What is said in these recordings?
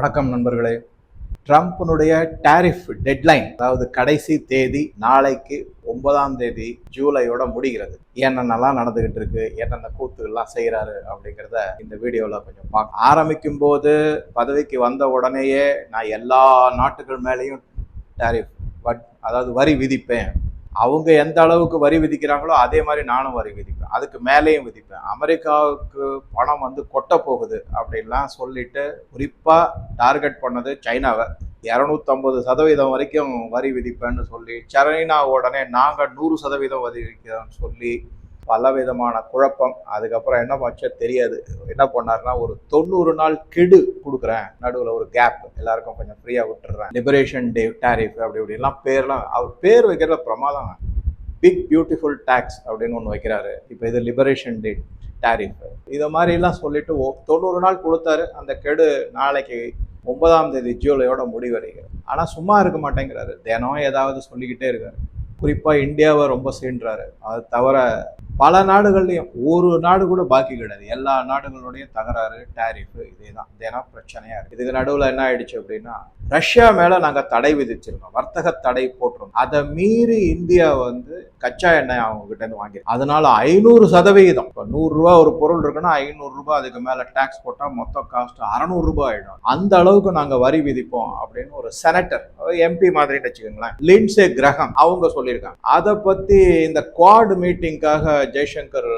வணக்கம் நண்பர்களே. ட்ரம்ப்னுடைய tariff deadline அதாவது கடைசி தேதி நாளைக்கு ஒன்பதாம் தேதி ஜூலையோட முடிகிறது. என்னென்னலாம் நடந்துகிட்டு இருக்கு என்னென்ன கூத்துகள்லாம் செய்கிறாரு அப்படிங்கிறத இந்த வீடியோவில் கொஞ்சம் பார்க்க. ஆரம்பிக்கும் போது பதவிக்கு வந்த உடனேயே நான் எல்லா நாட்டுகள் மேலேயும் டாரிஃப் பட் அதாவது வரி விதிப்பேன். அவங்க எந்த அளவுக்கு வரி விதிக்கிறாங்களோ அதே மாதிரி நானும் வரி விதிப்பேன். அதுக்கு மேலேயும் விதிப்பேன். அமெரிக்காவுக்கு பணம் வந்து கொட்ட போகுது அப்படின்லாம் சொல்லிட்டு குறிப்பாக டார்கெட் பண்ணது சைனாவை. இரநூத்தம்பது சதவீதம் வரைக்கும் வரி விதிப்பேன்னு சொல்லி சைனா உடனே நாங்கள் நூறு சதவீதம் வரி விதிக்கிறோம்னு சொல்லி பல விதமான குழப்பம். அதுக்கப்புறம் என்ன பண்ண தெரியாது. என்ன பண்ணாருன்னா ஒரு தொண்ணூறு நாள் கெடு கொடுக்குறேன். நடுவில் ஒரு கேப் எல்லாருக்கும் கொஞ்சம் ஃப்ரீயாக விட்டுறேன். லிபரேஷன் டே டேரிஃப் அப்படி இப்படிலாம் பேர்லாம் அவர் பேர் வைக்கிறத பிரமாதம். பிக் பியூட்டிஃபுல் டேக்ஸ் அப்படின்னு ஒன்று வைக்கிறாரு. இப்போ இது லிபரேஷன் டே டேரிஃப் இதை மாதிரிலாம் சொல்லிட்டு ஓ தொண்ணூறு நாள் கொடுத்தாரு. அந்த கெடு நாளைக்கு ஒன்பதாம் தேதி ஜூலையோட முடிவடைகிறது. ஆனால் சும்மா இருக்க மாட்டேங்கிறாரு. தினம் ஏதாவது சொல்லிக்கிட்டே இருக்காரு. குறிப்பாக இந்தியாவை ரொம்ப சீன்றாரு அது தவிர பல நாடுகள்லையும் ஒரு நாடு கூட பாக்கி கிடையாது. எல்லா நாடுகளுடையும் தகராறு டேரிஃபு இதே தான் இதெல்லாம் பிரச்சனையாக இருக்குது இதுக்கு நடுவில் என்ன ஆயிடுச்சு அப்படின்னா ரஷ்யா மேலே நாங்கள் தடை விதிச்சிருந்தோம் வர்த்தக தடை போட்டிருந்தோம் அதை மீறி இந்தியா வந்து கச்சா எண்ணெய் அவங்க கிட்டேருந்து வாங்கி அதனால ஐநூறு சதவிகிதம். இப்போ நூறுரூவா ஒரு பொருள் இருக்குன்னா ஐநூறுரூபா அதுக்கு மேலே டேக்ஸ் போட்டால் மொத்த காஸ்ட் அறநூறுரூபா ஆகிடும் அந்த அளவுக்கு நாங்கள் வரி விதிப்போம் அப்படின்னு ஒரு செனட்டர் எம்பி மாதிரின்னு வச்சுக்கோங்களேன். லின்சே கிரகம் அவங்க சொல்லி சொல்லியிருக்காங்க. அதை பத்தி இந்த குவாட் மீட்டிங்காக ஜெய்சங்கர்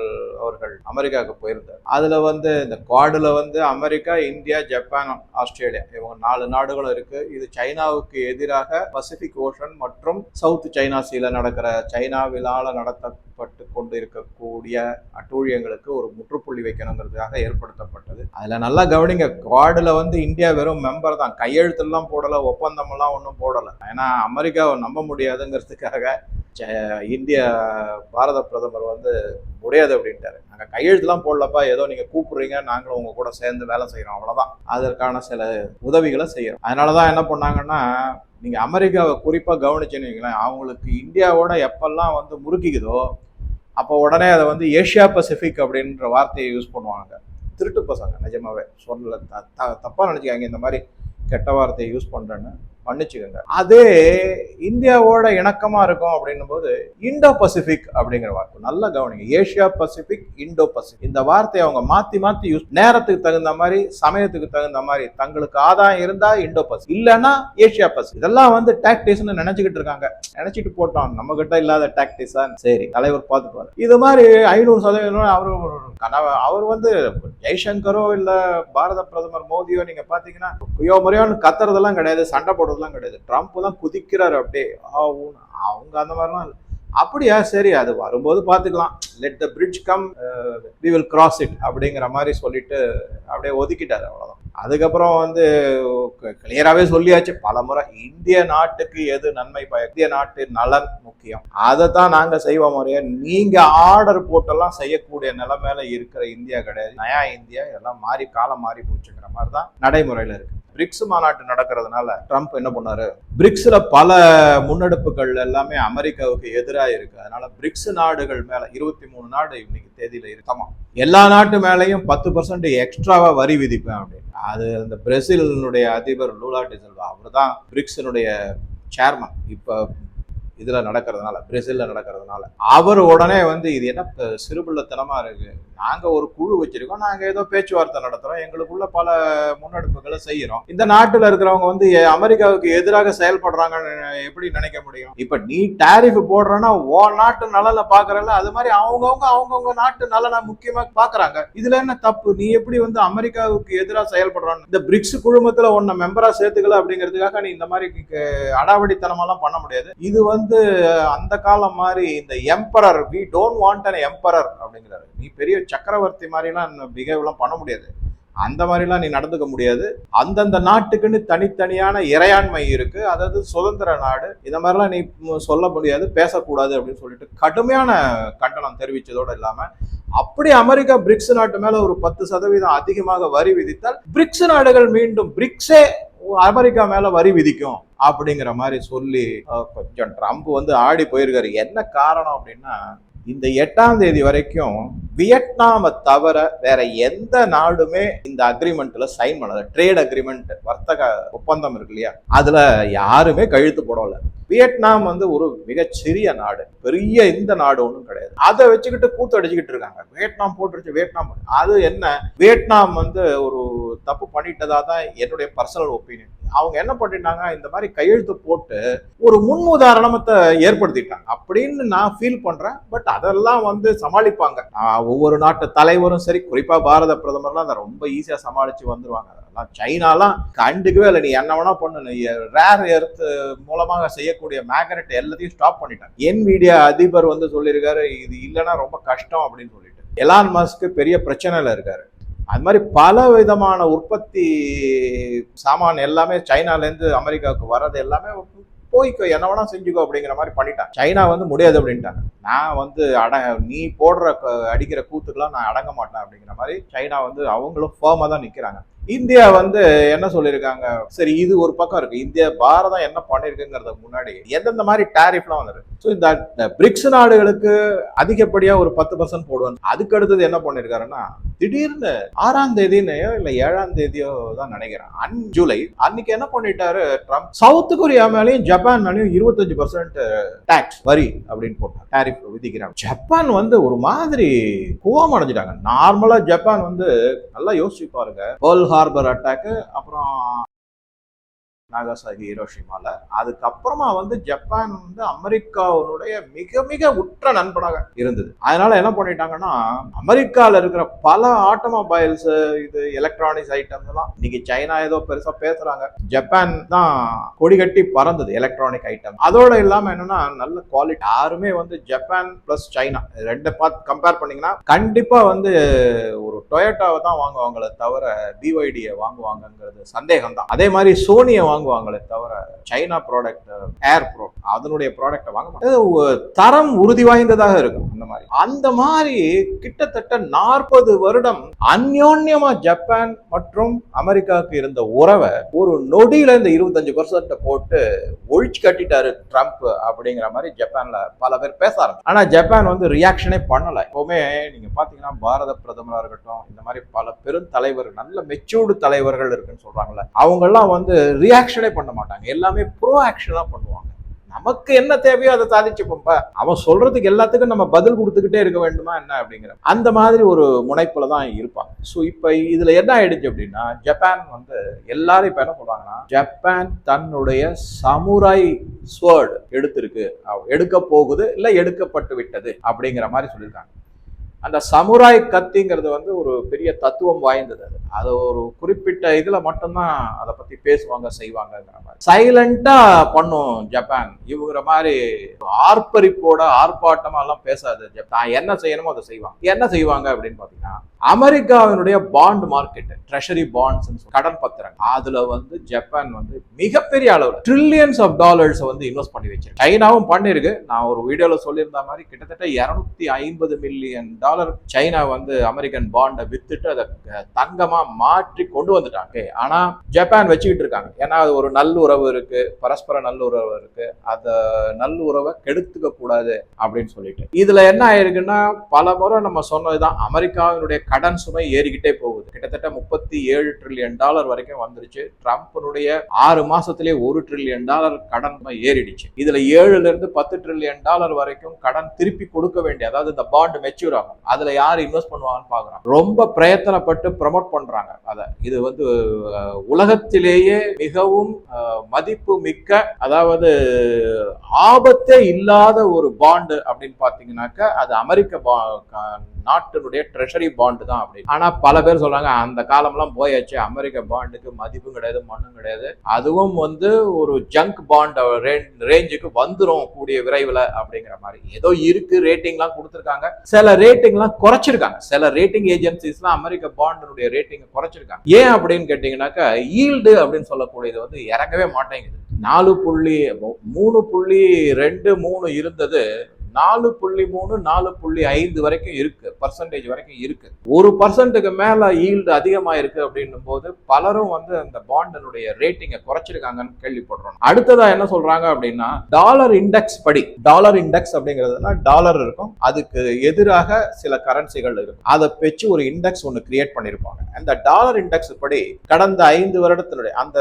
அவர்கள் அமெரிக்காவுக்கு போயிருந்தார். அதுல வந்து இந்த குவாடில் வந்து அமெரிக்கா இந்தியா ஜப்பான் ஆஸ்திரேலியா இவங்க நாலு நாடுகளும் இருக்கு. இது சைனாவுக்கு எதிராக பசிபிக் ஓஷன் மற்றும் சவுத் சைனா சீல நடக்கிற சைனாவிலால நடத்தப்பட்டு கொண்டு இருக்கக்கூடிய அட்டூழியங்களுக்கு ஒரு முற்றுப்புள்ளி வைக்கணுங்கிறதுக்காக ஏற்படுத்தப்பட்டது. அதுல நல்லா கவனிங்க குவாடில் வந்து இந்தியா வெறும் மெம்பர் தான். கையெழுத்தெல்லாம் போடல ஒப்பந்தமெல்லாம் ஒன்றும் போடல. ஏன்னா அமெரிக்காவை நம்ப முடியாதுங்கிறதுக்காக இந்திய பாரத பிரதமர் வந்து முடியாது அப்படின்ட்டாரு. நாங்கள் கையெழுத்துலாம் போடலப்பா. ஏதோ நீங்கள் கூப்பிடுறீங்க நாங்களும் உங்கள் கூட சேர்ந்து வேலை செய்கிறோம் அவ்வளோதான் அதற்கான சில உதவிகளை செய்கிறோம் அதனால தான் என்ன பண்ணாங்கன்னா நீங்கள் அமெரிக்காவை குறிப்பாக கவனிச்சுன்னு வைங்களேன் அவங்களுக்கு இந்தியாவோட எப்பெல்லாம் வந்து முறுக்கிக்குதோ அப்போ உடனே அதை வந்து ஏஷியா பசிபிக் அப்படின்ற வார்த்தையை யூஸ் பண்ணுவாங்க. திருட்டு பசங்க நிஜமாவே. சொல்லல த- த- தப்பா நினைச்சுக்காங்க இந்த மாதிரி கெட்ட வார்த்தையை யூஸ் பண்ணுறேன்னு மன்னிச்சுக்கோங்க. அதே இந்தியாவோட இணக்கமா இருக்கும் அப்படின்னும் போது இண்டோ பசிபிக் அப்படிங்கிற வார்த்தை நல்லா கவனிங்க. Asia Pacific Indo Pacific. இந்த வார்த்தையை அவங்க மாத்தி மாத்தி யூஸ் நேரத்துக்கு தகுந்த மாதிரி சமயத்துக்கு தகுந்த மாதிரி தங்களுக்கு ஆதாயம் இருந்தா இண்டோ பசிபிக் இல்லைன்னா ஏஷியா பசிபிக். இதெல்லாம் வந்து டாக்டிஸ்னு நினைச்சுக்கிட்டு இருக்காங்க. நினைச்சிட்டு போட்டோம். நம்ம கிட்ட இல்லாத டாக்டிஸா சரி தலைவர் பார்த்துப்பாரு. இது மாதிரி ஐநூறு சதவீதம் அவரு கனவு. அவர் வந்து ஜெய்சங்கரோ இல்ல பாரத பிரதமர் மோடியோ நீங்க பாத்தீங்கன்னா குயோ முறையோன்னு கத்துறதெல்லாம் கிடையாது. சண்டை போடுறதுலாம் கிடையாது. ட்ரம்ப் தான் குதிக்கிறாரு அப்படியே. ஆ, அவங்க அந்த மாதிரிலாம் அப்படியா? சரி அது வரும்போது பார்த்துக்கலாம். Let the bridge come we will cross it அப்படிங்கிற மாதிரி சொல்லிட்டு அப்படியே ஒதுக்கிட்டார் அவ்வளோதான் அதுக்கப்புறம் வந்து கிளியராகவே சொல்லியாச்சு. பல முறை இந்திய நாட்டுக்கு எது நன்மை பய இந்திய நாட்டு நலன் முக்கியம். அதை தான் நாங்கள் செய்வோம் முறையா நீங்கள் ஆர்டர் போட்டெல்லாம் செய்யக்கூடிய நிலைமையில இருக்கிற இந்தியா கிடையாது. நயா இந்தியா எல்லாம் மாறி காலம் மாறி போச்சுங்கிற மாதிரி தான் நடைமுறையில் இருக்குது பிரிக்ஸ் மாநாட்டு நடக்கிறதுனால ட்ரம்ப் என்ன பண்ணாரு? பிரிக்ஸ்ல பல முன்னெடுப்புகள் எல்லாமே அமெரிக்காவுக்கு எதிராக இருக்கு. அதனால பிரிக்ஸ் நாடுகள் மேல இருபத்தி மூணு நாடு இன்னைக்கு தேதியில இருக்கமா எல்லா நாட்டு மேலேயும் பத்து பர்சன்ட் எக்ஸ்ட்ராவா வரி விதிப்பேன் அப்படின்னு. அது அந்த பிரேசிலினுடைய அதிபர் லூலா டிசல்வா. அவர் தான் பிரிக்ஸினுடைய சேர்மன் இப்போ இதில் நடக்கிறதுனால பிரேசிலில் நடக்கிறதுனால. அவர் உடனே வந்து இது என்ன ப- இருக்குது நாங்கள் ஒரு குழு வச்சுருக்கோம். நாங்கள் ஏதோ பேச்சுவார்த்தை நடத்துகிறோம் எங்களுக்குள்ள பல முன்னெடுப்புகளை செய்கிறோம் இந்த நாட்டில் இருக்கிறவங்க வந்து அமெரிக்காவுக்கு எதிராக செயல்படுறாங்கன்னு எப்படி நினைக்க முடியும்? இப்போ நீ டேரிஃப் போடுறேன்னா ஓ நாட்டு நலனை பார்க்குறல அது மாதிரி அவங்கவுங்க அவங்கவுங்க நாட்டு நலனை முக்கியமாக பார்க்குறாங்க. இதில் என்ன தப்பு? நீ எப்படி வந்து அமெரிக்காவுக்கு எதிராக செயல்படுறான்னு இந்த பிரிக்ஸ் குழுமத்தில் ஒன்றை மெம்பராக சேர்த்துக்கல அப்படிங்கிறதுக்காக நீ இந்த மாதிரி அடாவடித்தனமெல்லாம் பண்ண முடியாது. இது வந்து வந்து அந்த காலம் மாதிரி இந்த emperor we don't want an emperor அப்படிங்கிறாரு. நீ பெரிய சக்கரவர்த்தி மாதிரிலாம் பிஹேவ்லாம் பண்ண முடியாது. அந்த மாதிரிலாம் நீ நடந்துக்க முடியாது. அந்தந்த நாட்டுக்குன்னு தனித்தனியான இறையாண்மை இருக்கு. அதாவது சுதந்திர நாடு. இந்த மாதிரிலாம் நீ சொல்ல முடியாது பேசக்கூடாது அப்படின்னு சொல்லிட்டு கடுமையான கண்டனம் தெரிவித்ததோடு இல்லாம அப்படி அமெரிக்கா பிரிக்ஸ் நாட்டு மேல ஒரு பத்து சதவீதம் அதிகமாக வரி விதித்தால் பிரிக்ஸ் நாடுகள் மீண்டும் பிரிக்ஸே அமெரிக்கா மேல வரி விதிக்கும் அப்படிங்கிற மாதிரி சொல்லி கொஞ்சம் ட்ரம்ப் வந்து ஆடி போயிருக்காரு. என்ன காரணம் அப்படின்னா இந்த எட்டாம் தேதி வரைக்கும் வியட்நாமை தவிர வேற எந்த நாடுமே இந்த அக்ரிமெண்ட்ல சைன் பண்ணல. ட்ரேட் அக்ரிமெண்ட் வர்த்தக ஒப்பந்தம் இருக்கு இல்லையா? அதுல யாருமே கழுத்து போடல. வியட்நாம் வந்து ஒரு மிகச்சிறிய நாடு. பெரிய இந்த நாடு ஒன்றும் கிடையாது. அதை வச்சுக்கிட்டு கூத்து அடிச்சுக்கிட்டு இருக்காங்க. வியட்நாம் போட்டுருச்சு வியட்நாம் போட்டு- அது என்ன? வியட்நாம் வந்து ஒரு தப்பு பண்ணிட்டதா தான் என்னுடைய பர்சனல் ஒப்பீனியன் அவங்க என்ன பண்ணிட்டாங்க? இந்த மாதிரி கையெழுத்து போட்டு ஒரு முன் உதாரணத்தை ஏற்படுத்திட்டாங்க. அப்படின்னு நான் ஃபீல் பண்றேன். பட் அதெல்லாம் வந்து சமாளிப்பாங்க. ஒவ்வொரு நாட்டு தலைவரும் சரி குறிப்பா பாரத பிரதமர்லாம் அதை ரொம்ப ஈஸியா சமாளிச்சு வந்துருவாங்க. அதெல்லாம் சைனாலாம் கண்டுக்கவே இல்லை. நீ என்ன வேணா பண்ணு. ரேர் எர்த் மூலமாக செய்யக்கூடிய மேக்னெட் எல்லாத்தையும் ஸ்டாப் பண்ணிட்டாங்க. என்விடியா அதிபர் வந்து சொல்லியிருக்காரு இது இல்லைன்னா ரொம்ப கஷ்டம் அப்படின்னு சொல்லிட்டு. எலான் மஸ்க்கு பெரிய பிரச்சனையில் இருக்காரு. அது மாதிரி பல விதமான உற்பத்தி சாமான் எல்லாமே சைனாலேருந்து அமெரிக்காவுக்கு வர்றது எல்லாமே போய்க்கோ என்ன வேணா செஞ்சுக்கோ அப்படிங்கிற மாதிரி பண்ணிட்டான் சைனா வந்து முடியாது அப்படின்ட்டாங்க. நான் வந்து அட நீ போடுற அடிக்கிற கூத்துக்கெல்லாம் நான் அடங்க மாட்டேன் அப்படிங்கிற மாதிரி சைனா வந்து அவங்களும் ஃபேமாக தான் நிற்கிறாங்க இந்தியா வந்து என்ன சொல்லியிருக்காங்க? சரி இது ஒரு பக்கம் இருக்கு. இந்தியா பாரதம் என்ன பண்ணிருக்குங்கிறத முன்னாடி எந்தெந்த மாதிரி டேரிஃப்லாம் வந்திருக்கு? ஸோ இந்த பிரிக்ஸ் நாடுகளுக்கு அதிகப்படியா ஒரு பத்து பர்சன்ட் போடுவாங்க. அதுக்கு அடுத்தது என்ன பண்ணிருக்காருன்னா திடீர்னு ஆறாம் தேதினையோ இல்ல ஏழாம் தேதியோ தான் நினைக்கிறேன். On July. அன்னைக்கு என்ன பண்ணிட்டாரு ட்ரம்ப் சவுத் கொரியா மேலேயும் ஜப்பான் மேலேயும் இருபத்தஞ்சு பர்சன்ட் டாக்ஸ் வரி அப்படின்னு போட்டார். டேரிஃப் விதிக்கிறாங்க. ஜப்பான் வந்து ஒரு மாதிரி கோவம் அடைஞ்சிட்டாங்க. நார்மலா ஜப்பான் வந்து நல்லா யோசிச்சு பாருங்க. ஹார்பர் அட்டாக்கு அப்புறம் நாகாசாகி ஹீரோஷிமால. அதுக்கப்புறமா வந்து ஜப்பான் வந்து அமெரிக்காவுடைய மிக மிக உற்ற நண்பனாக இருந்தது. அதனால என்ன பண்ணிட்டாங்கன்னா அமெரிக்கால இருக்கிற பல ஆட்டோமொபைல்ஸ் இது எலக்ட்ரானிக்ஸ் ஐட்டம்ஸ் எல்லாம் இன்னைக்கு சைனா ஏதோ பெருசா பேசுறாங்க. ஜப்பான் தான் கொடி கட்டி பறந்தது எலக்ட்ரானிக் ஐட்டம். அதோட இல்லாம என்னன்னா நல்ல குவாலிட்டி யாருமே வந்து ஜப்பான் பிளஸ் சைனா ரெண்டு பார்த்து கம்பேர் பண்ணீங்கன்னா கண்டிப்பா வந்து ஒரு டொயோட்டாவை தான் வாங்குவாங்களே தவிர பிஒய்டியை வாங்குவாங்கங்கிறது சந்தேகம் தான் அதே மாதிரி சோனியை வாங்குவாங்களே தவிர சைனா ப்ராடக்ட் ஏர் ப்ரோ அதனுடைய ப்ராடக்ட்டை வாங்க மாட்டாங்க. தரம் உறுதி வாய்ந்ததாக இருக்கும் அந்த மாதிரி. அந்த மாதிரி கிட்டத்தட்ட நாற்பது வருடம் அந்யோன்யமா ஜப்பான் மற்றும் அமெரிக்காவுக்கு இருந்த உறவை ஒரு நொடியில இந்த இருபத்தஞ்சு பர்சன்ட் போட்டு ஒழிச்சு கட்டிட்டாரு ட்ரம்ப் அப்படிங்கிற மாதிரி ஜப்பான்ல பல பேர் பேச ஆரம்பிச்சு. ஆனா ஜப்பான் வந்து ரியாக்ஷனே பண்ணல. எப்பவுமே நீங்க பாத்தீங்கன்னா பாரத பிரதமரா இருக்கட்டும் இந்த மாதிரி பல பெரும் தலைவர்கள் நல்ல மெச்சூர்டு தலைவர்கள் இருக்குன்னு சொல்றாங்கல்ல அவங்க எல்லாம் வந்து ரியாக்ஷன் பண்ண மாட்டாங்க. எல்லாமே ப்ரோ ஆக்ஷனாக பண்ணுவாங்க. நமக்கு என்ன தேவையோ அதை சாதிச்சுப்போம்ப்பா அவன் சொல்றதுக்கு எல்லாத்துக்கும் நம்ம பதில் கொடுத்துக்கிட்டே இருக்க வேண்டுமா என்ன அப்படிங்கிற அந்த மாதிரி ஒரு முனைப்புல தான் இருப்பாங்க ஸோ இப்போ இதுல என்ன ஆயிடுச்சு அப்படின்னா ஜப்பான் வந்து எல்லாரும் இப்போ என்ன சொல்றாங்கன்னா ஜப்பான் தன்னுடைய சமுராய் ஸ்வேர்டு எடுத்திருக்கு. எடுக்க போகுது இல்லை எடுக்கப்பட்டு விட்டது அப்படிங்கிற மாதிரி சொல்லியிருக்காங்க. அந்த சமுராய் கத்திங்கிறது வந்து ஒரு பெரிய தத்துவம் வாய்ந்தது அது. அது ஒரு குறிப்பிட்ட இதில் மட்டும்தான் அதை பற்றி பேசுவாங்க செய்வாங்கங்கிற மாதிரி. சைலண்டாக பண்ணும் ஜப்பான். இவங்கிற மாதிரி ஆர்ப்பரிப்போட ஆர்ப்பாட்டமாக எல்லாம் பேசாது ஜப்பான் தான் என்ன செய்யணுமோ அதை செய்வாங்க. என்ன செய்வாங்க அப்படின்னு பார்த்தீங்கன்னா அமெரிக்காவினுடைய பாண்ட் மார்க்கெட் ட்ரெஷரி பாண்ட்ஸ் கடன் பத்திரங்கள். அதுல வந்து ஜப்பான் வந்து மிகப்பெரிய அளவு ட்ரில்லியன்ஸ் ஆஃப் டாலர்ஸ் வந்து இன்வெஸ்ட் பண்ணி வச்சிருக்கு. சைனாவும் பண்ணிருக்கு. நான் ஒரு வீடியோல சொல்லியிருந்த மாதிரி கிட்டத்தட்ட இருநூத்தி ஐம்பது மில்லியன் டாலர் சைனா வந்து அமெரிக்கன் பாண்டை வித்துட்டு அதை தங்கமா மாற்றி கொண்டு வந்துட்டாங்க. ஆனா ஜப்பான் வச்சுக்கிட்டு இருக்காங்க. ஏன்னா அது ஒரு நல்லுறவு இருக்கு. பரஸ்பர நல்லுறவு இருக்கு. அந்த நல்லுறவை கெடுத்துக்க கூடாது அப்படின்னு சொல்லிட்டு. இதுல என்ன ஆயிருக்குன்னா பல முறை நம்ம சொன்னதுதான் அமெரிக்காவினுடைய கடன் சுமை ஏறிக்கிட்டே போகுது. கிட்டத்தட்ட முப்பத்தி ஏழு ட்ரில்லியன் டாலர் வரைக்கும் வந்துருச்சு. ட்ரம்ப்னுடைய ஆறு மாசத்திலே ஒரு ட்ரில்லியன் டாலர் கடன் சுமை ஏறிடுச்சு. இதுல ஏழுல இருந்து பத்து ட்ரில்லியன் டாலர் வரைக்கும் கடன் திருப்பி கொடுக்க வேண்டிய அதாவது இந்த பாண்ட் மெச்சூர் ஆகும். அதுல யார் இன்வெஸ்ட் பண்ணுவாங்கன்னு பாக்குறாங்க ரொம்ப பிரயத்தனப்பட்டு ப்ரமோட் பண்றாங்க அதை. இது வந்து உலகத்திலேயே மிகவும் மதிப்பு மிக்க அதாவது ஆபத்தே இல்லாத ஒரு பாண்டு அப்படின்னு பாத்தீங்கன்னாக்க அது அமெரிக்க பா- க- நாட்டினுடைய ட்ரெஷரி பாண்டு தான் அப்படின்னு ஆனா பல பேர் சொல்றாங்க அந்த காலம்லாம் போயாச்சு. அமெரிக்க பாண்டுக்கு மதிப்பும் கிடையாது மண்ணும் கிடையாது. அதுவும் வந்து ஒரு ஜங்க் பாண்ட் ரேஞ்சுக்கு வந்துடும் கூடிய விரைவில் அப்படிங்கிற மாதிரி. ஏதோ இருக்கு ரேட்டிங்லாம் கொடுத்துருக்காங்க. சில ரேட்டிங்லாம் குறைச்சிருக்காங்க. சில ரேட்டிங் ஏஜென்சிஸ்லாம் அமெரிக்க பாண்டினுடைய ரேட்டிங் குறைச்சிருக்காங்க. ஏன் அப்படின்னு கேட்டிங்கனாக்கா ஈல்டு அப்படின்னு சொல்லக்கூடியது வந்து இறங்கவே மாட்டேங்குது. நாலு புள்ளி மூணு புள்ளி ரெண்டு மூணு இருந்தது நாலு புள்ளி மூணு நாலு புள்ளி ஐந்து வரைக்கும் இருக்கு. பர்சன்டேஜ் வரைக்கும் இருக்கு. ஒரு பர்சன்ட்டுக்கு மேல ஈல்டு அதிகமா இருக்கு அப்படின்னும் போது பலரும் வந்து அந்த பாண்டினுடைய ரேட்டிங்கை குறைச்சிருக்காங்கன்னு கேள்விப்படுறோம். அடுத்ததா என்ன சொல்றாங்க அப்படின்னா டாலர் இண்டெக்ஸ் படி. டாலர் இண்டெக்ஸ் அப்படிங்கிறதுனா டாலர் இருக்கும். அதுக்கு எதிராக சில கரன்சிகள் இருக்கும். அதை வச்சு ஒரு இண்டெக்ஸ் ஒன்று கிரியேட் பண்ணியிருப்பாங்க அந்த டாலர் இண்டெக்ஸ் படி கடந்த ஐந்து வருடத்தினுடைய அந்த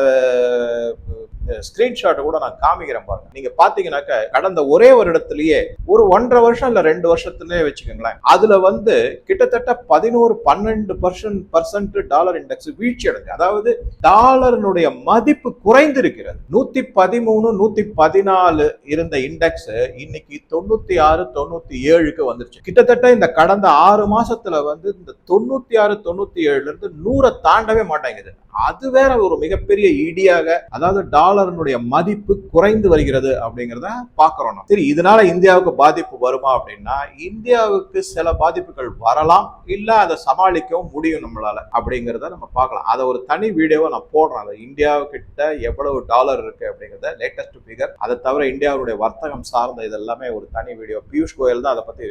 ஸ்கிரீன்ஷாட்டை கூட நான் காமிக்கிறேன் பாருங்க. நீங்க பாத்தீங்கன்னாக்க கடந்த ஒரே வருடத்திலேயே ஒரு ஒன்றரை வருஷம் இல்ல ரெண்டு வருஷத்துலயே வச்சுக்கோங்களேன். அதுல வந்து கிட்டத்தட்ட பதினோரு பன்னெண்டு பர்சன்ட் பர்சன்ட் டாலர் இண்டெக்ஸ் வீழ்ச்சி அடைஞ்சு அதாவது டாலரினுடைய மதிப்பு குறைந்திருக்கிறது. நூத்தி பதிமூணு நூத்தி பதினாலு இருந்த இண்டெக்ஸ் இன்னைக்கு தொண்ணூத்தி ஆறு தொண்ணூத்தி ஏழுக்கு வந்துருச்சு. கிட்டத்தட்ட இந்த கடந்த ஆறு மாசத்துல வந்து இந்த தொண்ணூத்தி ஆறு தொண்ணூத்தி ஏழுல இருந்து நூறை தாண்டவே மாட்டேங்குது. அது வேற ஒரு மிகப்பெரிய இடியாக அதாவது டாலர் டாலரனுடைய மதிப்பு குறைந்து வருகிறது அப்படிங்கிறத பார்க்குறோம் சரி இதனால இந்தியாவுக்கு பாதிப்பு வருமா அப்படின்னா இந்தியாவுக்கு சில பாதிப்புகள் வரலாம். இல்லை அதை சமாளிக்கவும் முடியும் நம்மளால அப்படிங்கிறத நம்ம பார்க்கலாம். அதை ஒரு தனி வீடியோவை நான் போடுறேன். அது இந்தியாவுக்கிட்ட எவ்வளவு டாலர் இருக்கு அப்படிங்கிறத லேட்டஸ்ட் ஃபிகர் அதை தவிர இந்தியாவுடைய வர்த்தகம் சார்ந்த இதெல்லாமே ஒரு தனி வீடியோ. பியூஷ் கோயல் தான் அதை பத்தி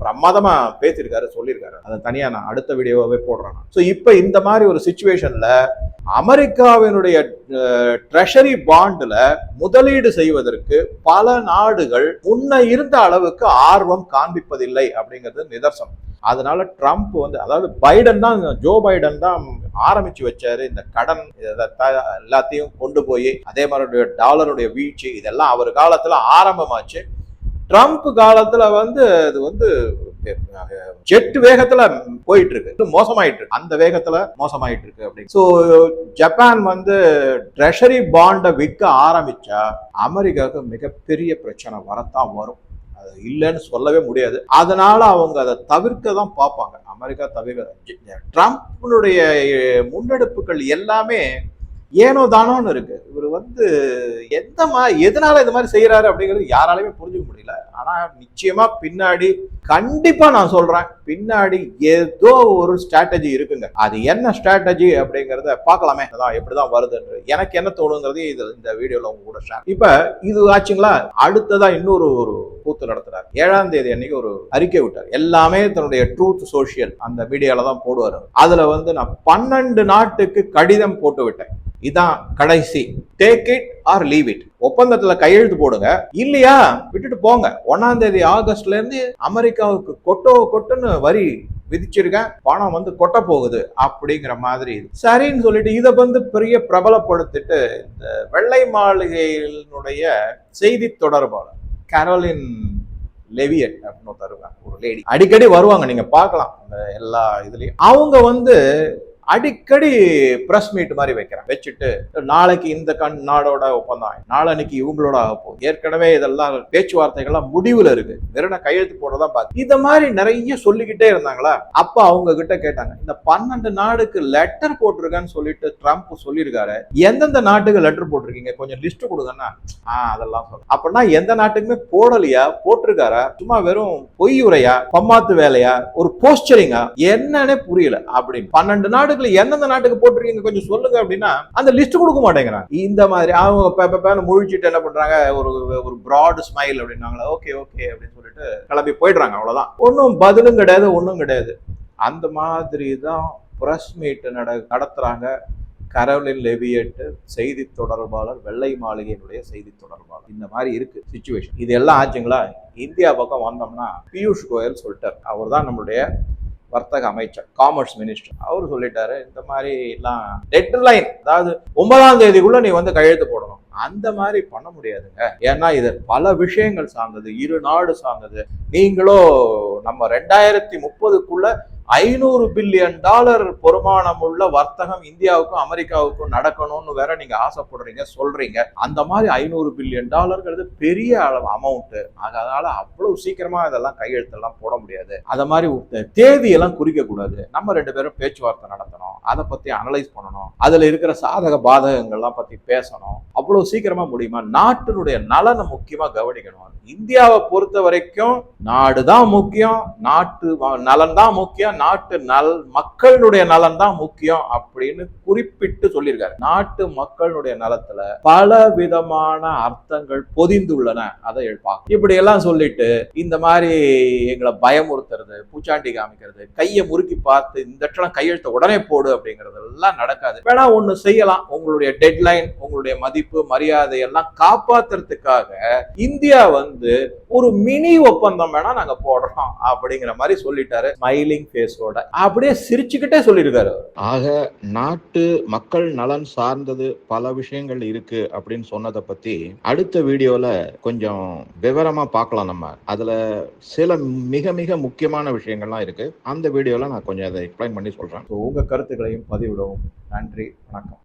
பிரமாதமா பேசியிருக்காரு சொல்லியிருக்காரு. அதை தனியா நான் அடுத்த வீடியோவே போடுறேன் ஸோ இப்போ இந்த மாதிரி ஒரு சுச்சுவேஷன்ல அமெரிக்காவினுடைய ட்ரெஷரி பாண்டுல முதலீடு செய்வதற்கு பல நாடுகள் முன்ன இருந்த அளவுக்கு ஆர்வம் காண்பிப்பதில்லை அப்படிங்கிறது நிதர்சனம். அதனால ட்ரம்ப் வந்து அதாவது பைடன் தான் ஜோ பைடன் தான் ஆரம்பிச்சு வச்சாரு. இந்த கடன் த- எல்லாத்தையும் கொண்டு போய் அதே மாதிரி டாலருடைய வீழ்ச்சி இதெல்லாம் அவர் காலத்துல ஆரம்பமாச்சு. ட்ரம்ப் காலத்துல வந்து அது வந்து ஜெட் வேகத்துல போயிட்டு இருக்கு மோசமாயிட்டு இருக்கு அந்த வேகத்துல மோசமாயிட்டு இருக்கு அப்படின்னு. ஸோ ஜப்பான் வந்து ட்ரெஷரி பாண்டை விற்க ஆரம்பிச்சா அமெரிக்காவுக்கு மிகப்பெரிய பிரச்சனை வரத்தான் வரும். அது இல்லைன்னு சொல்லவே முடியாது. அதனால அவங்க அதை தவிர்க்க தான் பார்ப்பாங்க. அமெரிக்கா தவிர்க்க ட்ரம்ப்னுடைய முன்னெடுப்புகள் எல்லாமே ஏனோ தானோன்னு இருக்கு. இவர் வந்து எந்த மாதிரி எதனால இது மாதிரி செய்யறாரு அப்படிங்கிறது யாராலையுமே புரிஞ்சுக்க முடியல. ஆனால் நிச்சயமாக பின்னாடி கண்டிப்பாக நான் சொல்கிறேன் பின்னாடி ஏதோ ஒரு ஸ்ட்ராட்டஜி இருக்குங்க. அது என்ன ஸ்ட்ராட்டஜி அப்படிங்கிறத பார்க்கலாமே. அதான் எப்படி தான் வருதுன்னு எனக்கு என்ன தோணுங்கிறது இது இந்த வீடியோவில் உங்க கூட ஷேர் இப்போ இது ஆச்சுங்களா? அடுத்ததாக இன்னொரு ஒரு கூத்து நடத்துறாரு. ஏழாம் தேதி அன்னைக்கு ஒரு அறிக்கை விட்டார். எல்லாமே தன்னுடைய ட்ரூத் சோஷியல் அந்த மீடியாவில் தான் போடுவார். அதில் வந்து நான் பன்னெண்டு நாட்டுக்கு கடிதம் போட்டு விட்டேன். இதான் கடைசி. Take it or leave it ஒப்பந்தத்துல கையெழுத்து போடுங்க. இல்லையா? விட்டுட்டு போங்க. ஒன்னாம் தேதி ஆகஸ்ட்ல இருந்து அமெரிக்காவுக்கு கொட்டோ கொட்டுன்னு வரி விதிச்சிருக்கேன். பணம் வந்து கொட்ட போகுது அப்படிங்கிற மாதிரி சரின்னு சொல்லிட்டு இதை வந்து பெரிய பிரபலப்படுத்திட்டு இந்த வெள்ளை மாளிகையினுடைய செய்தி தொடர்பாளர் கேரோலின் லெவியட் அப்படின்னு தருவாங்க ஒரு லேடி அடிக்கடி வருவாங்க. நீங்க பார்க்கலாம். அந்த எல்லா இதுலயும். அவங்க வந்து அடிக்கடி பிரஸ் மீட் மாதிரி வைக்கிறேன். வச்சுட்டு நாளைக்கு இந்த கண் நாடோட ஒப்பந்தம். நாளன்னைக்கு இவங்களோட ஆக ஏற்கனவே இதெல்லாம் பேச்சுவார்த்தைகள்லாம் முடிவுல இருக்கு. வெறும் கையெழுத்து போடுறதா பார்த்து இந்த மாதிரி நிறைய சொல்லிக்கிட்டே இருந்தாங்களா? அப்ப அவங்க கிட்ட கேட்டாங்க. இந்த பன்னெண்டு நாடுக்கு லெட்டர் போட்டிருக்கேன்னு சொல்லிட்டு ட்ரம்ப் சொல்லியிருக்காரு. எந்தெந்த நாட்டுக்கு லெட்டர் போட்டிருக்கீங்க? கொஞ்சம் லிஸ்ட் கொடுங்கன்னா ஆஹ் அதெல்லாம் சொல்ல அப்படின்னா எந்த நாட்டுக்குமே போடலையா? போட்டிருக்காரா? சும்மா வெறும் பொய் உரையா? பம்மாத்து வேலையா? ஒரு போஸ்டரிங்கா என்னன்னே புரியல. அப்படின்னு. பன்னெண்டு நாடுகள் எந்தெந்த நாட்டுக்கு போட்டிருக்கீங்க கொஞ்சம் சொல்லுங்க அப்படின்னா அந்த லிஸ்ட் கொடுக்க மாட்டேங்கிறாங்க. இந்த மாதிரி அவங்க முழிச்சிட்டு என்ன பண்றாங்க? ஒரு ஒரு பிராட் ஸ்மைல் அப்படின்னாங்களா? ஓகே ஓகே அப்படின்னு சொல்லிட்டு கிளம்பி போயிடுறாங்க அவ்வளவுதான். ஒன்றும் பதிலும் கிடையாது ஒன்றும் கிடையாது. அந்த மாதிரி தான் பிரஸ் மீட் நட நடத்துறாங்க கரோலின் லெவியட்டு செய்தி தொடர்பாளர் வெள்ளை மாளிகையினுடைய செய்தி தொடர்பாளர். இந்த மாதிரி இருக்கு சுச்சுவேஷன் இது எல்லாம் ஆச்சுங்களா? இந்தியா பக்கம் வந்தோம்னா பியூஷ் கோயல் சொல்லிட்டார். அவர் தான் நம்மளுடைய வர்த்தக அமைச்சர் காமர்ஸ் மினிஸ்டர் அவர் சொல்லிட்டாரு இந்த மாதிரி எல்லாம் டெட் லைன் அதாவது ஒன்பதாம் தேதிக்குள்ள நீ வந்து கையெழுத்து போடணும். அந்த மாதிரி பண்ண முடியாதுங்க. ஏன்னா இது பல விஷயங்கள் சார்ந்தது இரு நாடு சார்ந்தது. நீங்களோ நம்ம ரெண்டாயிரத்தி முப்பதுக்குள்ள ஐநூறு பில்லியன் டாலர் பொறுமானம் உள்ள வர்த்தகம் இந்தியாவுக்கும் அமெரிக்காவுக்கும் நடக்கணும்னு வேற நீங்க ஆசைப்படுறீங்க சொல்றீங்க. அந்த மாதிரி ஐநூறு பில்லியன் டாலர்ங்கிறது பெரிய அளவு அமௌண்ட் அதனால அவ்வளவு சீக்கிரமா இதெல்லாம் கையெழுத்தெல்லாம் போட முடியாது. அத மாதிரி உ- தேதியெல்லாம் குறிக்க கூடாது நம்ம ரெண்டு பேரும் பேச்சுவார்த்தை நடத்தணும். அதை பற்றி அனலைஸ் பண்ணணும். அதில் இருக்கிற சாதக பாதகங்கள்லாம் பற்றி பேசணும். அவ்வளோ சீக்கிரமாக முடியுமா? நாட்டினுடைய நலனை முக்கியமாக கவனிக்கணும். இந்தியாவை பொறுத்த வரைக்கும் நாடு தான் முக்கியம் நாட்டு நலன் தான் முக்கியம் நாட்டு நல் மக்களுடைய நலன் தான் முக்கியம் அப்படின்னு குறிப்பிட்டு சொல்லியிருக்காரு. நாட்டு மக்களுடைய நலத்துல பல விதமான அர்த்தங்கள் பொதிந்துள்ளன. அதை எழுப்பாங்க இப்படி எல்லாம் சொல்லிட்டு இந்த மாதிரி எங்களை பயமுறுத்துறது பூச்சாண்டி காமிக்கிறது கையை முறுக்கி பார்த்து இந்த இடத்துல கையெழுத்த உடனே போடு அப்படிங்கிறது எல்லாம் நடக்காது. வேணா ஒண்ணு செய்யலாம். உங்களுடைய டெட்லைன் உங்களுடைய மதிப்பு மரியாதை எல்லாம் காப்பாத்துறதுக்காக இந்தியா வந்து ஒரு மினி ஒப்பந்தம் வேணா நாங்க போடுறோம் அப்படிங்கிற மாதிரி சொல்லிட்டாரு ஸ்மைலிங் ஃபேஸோட அப்படியே சிரிச்சுக்கிட்டே சொல்லியிருக்காரு. ஆக நாட்டு மக்கள் நலன் சார்ந்தது பல விஷயங்கள் இருக்கு அப்படின்னு சொன்னதை பத்தி அடுத்த வீடியோல கொஞ்சம் விவரமா பார்க்கலாம் நம்ம. அதுல சில மிக மிக முக்கியமான விஷயங்கள்லாம் இருக்கு. அந்த வீடியோல நான் கொஞ்சம் அதை எக்ஸ்பிளைன் பண்ணி சொல்றேன். உங்க கருத்துக்களையும் பதிவிடவும். நன்றி வணக்கம்.